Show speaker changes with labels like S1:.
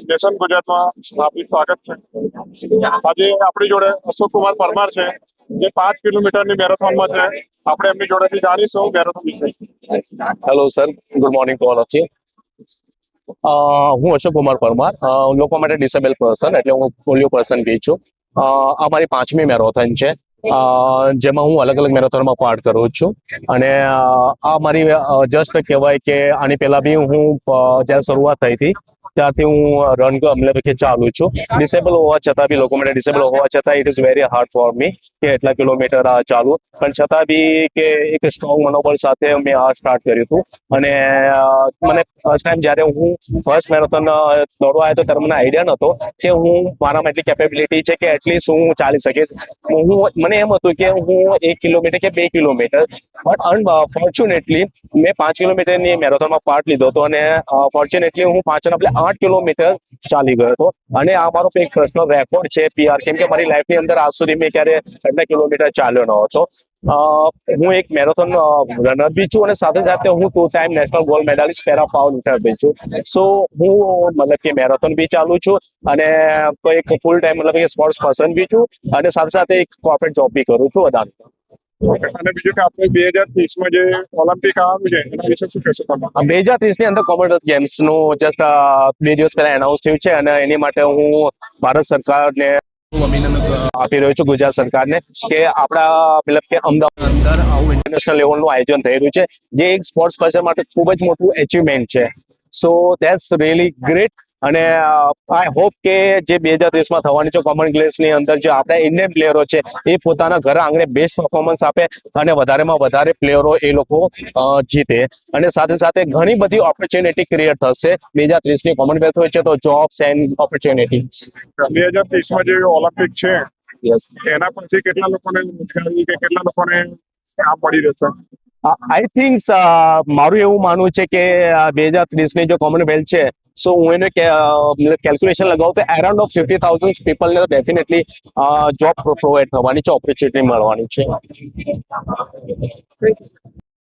S1: Nation ગુજરાતમાં આપનું સ્વાગત છે. આજે આપણી જોડે અશોક કુમાર પરમાર છે, જે પાંચ કિલોમીટરની મેરેથોનમાં છે. આપણે એમની જોડેથી જાણીશું મેરેથોન વિશે.
S2: Hello sir good morning to all of you હું અશોક કુમાર પરમાર હું લોકો માટે ડિસેબલ પર્સન એટલે હું પોલિયો પર્સન કહી છું. અમારી પાંચમી મેરેથોન છે. જેમાં હું અલગ અલગ મેરેથોનમાં પાર્ટ કરું છું. અને આ મારી જસ્ટ કહેવાય કે આની પહેલા બી હું જ્યારે શરૂઆત થઈ હતી ત્યારથી હું રન મતલબ કે ચાલુ છું. ડિસેબલ હોવા છતાં બી લોકો માટે ડિસેબલ હોવા છતાં it is very hard for me કે એટલા કિલોમીટર આ ચાલુ. પણ છતાં બી કે એક સ્ટ્રોંગ મનોબળ સાથે મેં આ સ્ટાર્ટ કર્યું હતું. અને મને ફર્સ્ટ ટાઈમ જ્યારે હું ફર્સ્ટ મેરેથોન દોડવા આવ્યો તો ત્યારે મને આઈડિયા નહોતો કે હું મારામાં એટલી કેપેબિલિટી છે કે એટલીસ્ટ હું ચાલી શકીશ. હું મને એમ હતું કે હું એક કિલોમીટર કે બે કિલોમીટર બટ અનફોર્ચ્યુનેટલી મેં પાંચ કિલોમીટરની મેરેથોનમાં પાર્ટ લીધો હતો અને ફોર્ચ્યુનેટલી હું પાંચ બદલે આઠ કિલોમીટર ચાલી ગયો હતો. અને આ મારો એક પર્સનલ રેકોર્ડ છે પીઆર કેમ કે મારી લાઈફની અંદર આજ સુધી મેં ક્યારે એટલા કિલોમીટર ચાલ્યો ન હતો. હું એક મેરેથોન રનર બી છું અને સાથે સાથે હું two time national gold medallist para powerlifter બી છું. સો હું, મતલબ કે મેરેથોન બી ચાલુ છું અને એક ફૂલ ટાઈમ મતલબ કે સ્પોર્ટ્સ પર્સન બી છું અને સાથે સાથે એક કોર્પોરેટ જોબ બી કરું છું અદાણી
S1: અને બીજું કે આપણે બે હજાર ત્રીસમાં જે ઓલિમ્પિક આવ્યું છે એના વિશે શું કહેશો તમે?
S2: બે હજાર ત્રીસની અંદર કોમનવેલ્થ ગેમ્સનું જસ્ટ બે દિવસ પહેલા એનાઉન્સ થયું છે અને એની માટે હું ભારત સરકારને અભિનંદન આપી રહ્યો છું ગુજરાત સરકારને કે આપણા મતલબ કે અમદાવાદ અંદર આવું ઇન્ટરનેશનલ લેવલનું આયોજન થઈ રહ્યું છે. જે એક સ્પોર્ટ્સ પર્સન માટે ખૂબ જ મોટું એચિવમેન્ટ છે. સો ધેટ્સ રિયલી ગ્રેટ અને આઈ હોપ કે જે બે હજાર ત્રીસમાં થવાની છે કોમન ગ્લેસની અંદર જે આપણા ઇન્ડિયન પ્લેયરો છે એ પોતાના ઘર આંગણે બેસ્ટ પરફોર્મન્સ આપે અને વધારેમાં વધારે પ્લેયરો એ લોકો જીતે. અને સાથે સાથે ઘણી બધી ઓપોર્ચ્યુનિટી ક્રિએટ થશે બે હજાર ત્રીસની કોમન ગ્લેસ હોય છે તો જોબ્સ એન્ડ ઓપોર્ચ્યુનિટી
S1: બે હજાર ત્રીસમાં જે ઓલિમ્પિક છે
S2: યસ
S1: એના પછી કેટલા લોકોને રોજગારી કે કેટલા લોકોને કામ મળી રહેશે?
S2: આઈ થિંક મારું એવું માનવું છે કે બે હજાર ત્રીસની જો કોમનવેલ્થ છે સો હું એને કેલ્ક્યુલેશન લગાવું તો એરાઉન્ડ ઓફ ફિફ્ટી થાઉઝન્ડ પીપલને તો ડેફિનેટલી જોબ પ્રોવાઈડ થવાની છે ઓપોર્ચ્યુનિટી મળવાની છે